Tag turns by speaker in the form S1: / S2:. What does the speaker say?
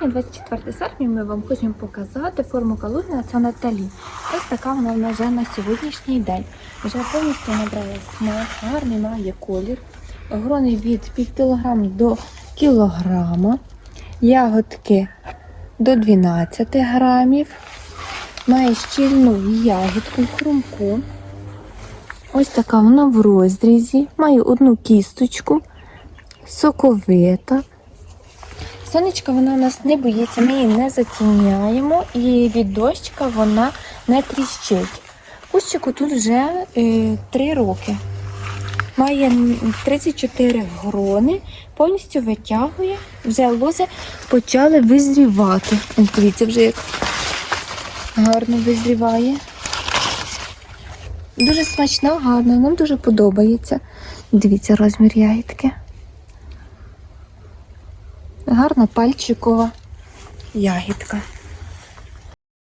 S1: Сьогодні 24 серпня ми вам хочемо показати форму калуги це Наталі. Ось така вона вже на сьогоднішній день. Вже повністю набрала смак, гарний має колір. Грони від пів кілограм до кілограма. Ягодки до 12 грамів. Має щільну ягідку хрумку. Ось така вона в розрізі. Має одну кісточку, соковита. Сонечка вона у нас не боїться, ми її не затіняємо і від дощика вона не тріщить. Кущику тут вже е, 3 роки. Має 34 грони, повністю витягує, вже лози почали визрівати. Дивіться, вже як гарно визріває. Дуже смачна, гарна, нам дуже подобається. Дивіться розмір ягідки. Гарна пальчикова ягідка.